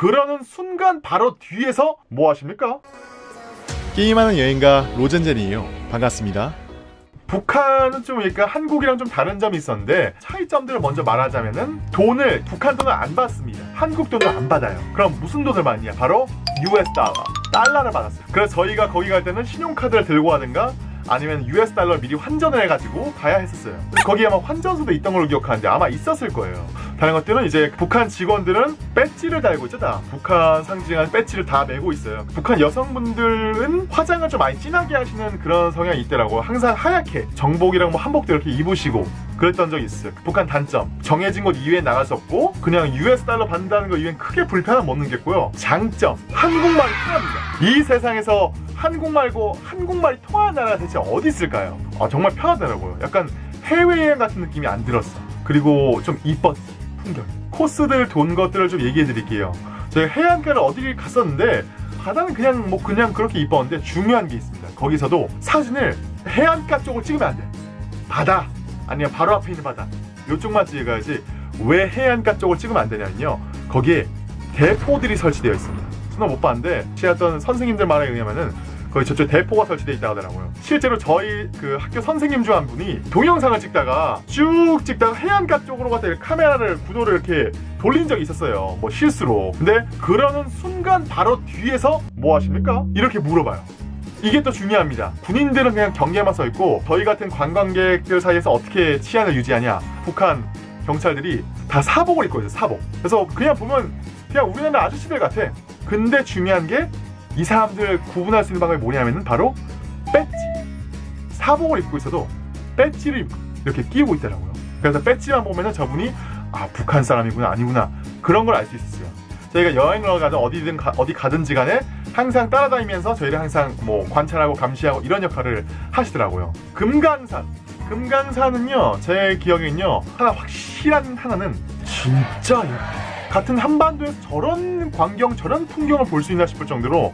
그러는 순간 바로 뒤에서 뭐 하십니까? 게임하는 여행가 로젠젤이에요. 반갑습니다. 북한은 좀 그러니까 한국이랑 좀 다른 점이 있었는데 차이점들을 먼저 말하자면은 돈을 북한 돈을 안 받습니다. 한국 돈을 안 받아요. 그럼 무슨 돈을 받냐? 바로 US 달러. 달러를 받았어요. 그래서 저희가 거기 갈 때는 신용카드를 들고 가든가 아니면 US 달러 미리 환전을 해가지고 가야 했었어요. 거기에 아마 환전소도 있던 걸로 기억하는데 아마 있었을 거예요. 다른 것들은 이제 북한 직원들은 배지를 달고 있죠. 다 북한 상징한 배지를 다 메고 있어요. 북한 여성분들은 화장을 좀 많이 진하게 하시는 그런 성향이 있더라고. 항상 하얗게 정복이랑 뭐 한복도 이렇게 입으시고 그랬던 적이 있어요. 북한 단점 정해진 곳 이외에 나갈 수 없고 그냥 US 달러 받는다는 거 이외엔 크게 불편함 못 느꼈고요. 장점 한국말이 통합니다. 이 세상에서 한국 말고 한국말이 통하는 나라가 대체 어디 있을까요? 아, 정말 편하더라고요. 약간 해외여행 같은 느낌이 안 들었어. 그리고 좀 이뻤지 풍경. 코스들 돈 것들을 좀 얘기해 드릴게요. 저희 해안가를 어디를 갔었는데 바다는 그냥 뭐 그냥 그렇게 이뻤는데 중요한 게 있습니다. 거기서도 사진을 해안가 쪽을 찍으면 안 돼. 바다 아니면 바로 앞에 있는 바다. 이쪽만 찍어야지 왜 해안가 쪽을 찍으면 안 되냐면요. 거기에 대포들이 설치되어 있습니다. 저는 못 봤는데 시했던 선생님들 말에 의하면은 거기 저쪽 대포가 설치되어 있다고 하더라고요. 실제로 저희 그 학교 선생님 중 한 분이 동영상을 찍다가 쭉 찍다가 해안가 쪽으로 이렇게 카메라를 구도를 이렇게 돌린 적이 있었어요. 뭐 실수로. 근데 그러는 순간 바로 뒤에서 뭐 하십니까? 이렇게 물어봐요 이게 또 중요합니다. 군인들은 그냥 경계만 서 있고 저희 같은 관광객들 사이에서 어떻게 치안을 유지하냐? 북한 경찰들이 다 사복을 입고 있어요. 사복. 그래서 그냥 보면 그냥 우리나라 아저씨들 같아. 근데 중요한 게 이 사람들 구분할 수 있는 방법이 뭐냐면은 바로 배지. 사복을 입고 있어도 배지를 이렇게 끼고 있더라고요. 그래서 배지만 보면은 저분이 아 북한 사람이구나 아니구나 그런 걸 알 수 있었어요. 저희가 여행을 가든 어디든 가, 어디 가든지 간에 항상 따라다니면서 저희를 항상 뭐 관찰하고 감시하고 이런 역할을 하시더라고요. 금강산. 금강산은요, 제 기억에는요, 하나 확실한 하나는 진짜 예뻐요. 같은 한반도에서 저런 광경, 저런 풍경을 볼 수 있나 싶을 정도로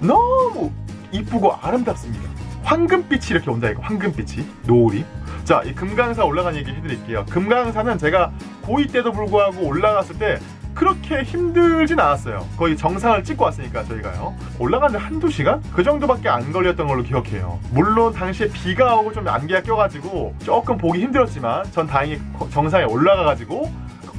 너무 이쁘고 아름답습니다. 황금빛이 이렇게 온다 이거 황금빛이 노을이 자 이 금강산 올라간 얘기 해드릴게요 금강산은 제가 고2 때도 불구하고 올라갔을 때 그렇게 힘들진 않았어요 거의 정상을 찍고 왔으니까 저희가요 올라가는데 한두 시간? 그 정도밖에 안 걸렸던 걸로 기억해요 물론 당시에 비가 오고 좀 안개가 껴가지고 조금 보기 힘들었지만 전 다행히 거- 정상에 올라가가지고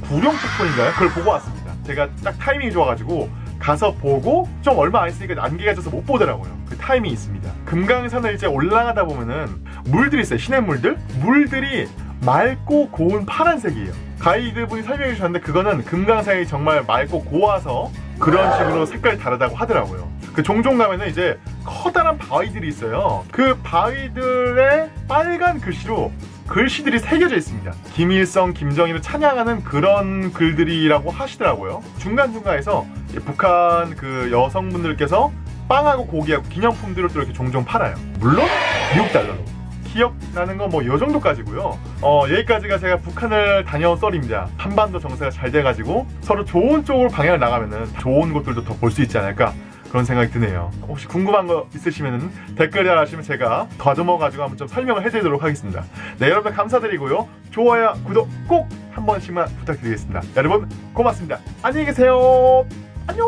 구룡 폭포인가요? 그걸 보고 왔습니다 제가 딱 타이밍이 좋아가지고 가서 보고 좀 얼마 안 있으니까 안개가 져서 못 보더라고요. 그 타이밍이 있습니다. 금강산을 이제 올라가다 보면은 물들이 있어요. 시냇물들. 물들이 맑고 고운 파란색이에요. 가이드분이 설명해 주셨는데 그거는 금강산이 정말 맑고 고와서 그런 식으로 색깔이 다르다고 하더라고요. 그 종종 가면은 이제 커다란 바위들이 있어요. 그 바위들의 빨간 글씨로 글씨들이 새겨져 있습니다. 김일성, 김정일을 찬양하는 그런 글들이라고 하시더라고요. 중간중간에서 이 북한 그 여성분들께서 빵하고 고기하고 기념품들을 또 이렇게 종종 팔아요. 물론 미국 달러로. 기억나는 건 뭐 요 정도까지고요. 어, 여기까지가 제가 북한을 다녀온 썰입니다. 한반도 정세가 잘 돼가지고 서로 좋은 쪽으로 방향을 나가면은 좋은 곳들도 더 볼 수 있지 않을까 그런 생각이 드네요. 혹시 궁금한 거 있으시면 댓글 달아주시면 제가 더듬어 가지고 한번 좀 설명을 해드리도록 하겠습니다. 네, 여러분 감사드리고요. 좋아요, 구독 꼭 한 번씩만 부탁드리겠습니다. 여러분 고맙습니다. 안녕히 계세요. 안녕.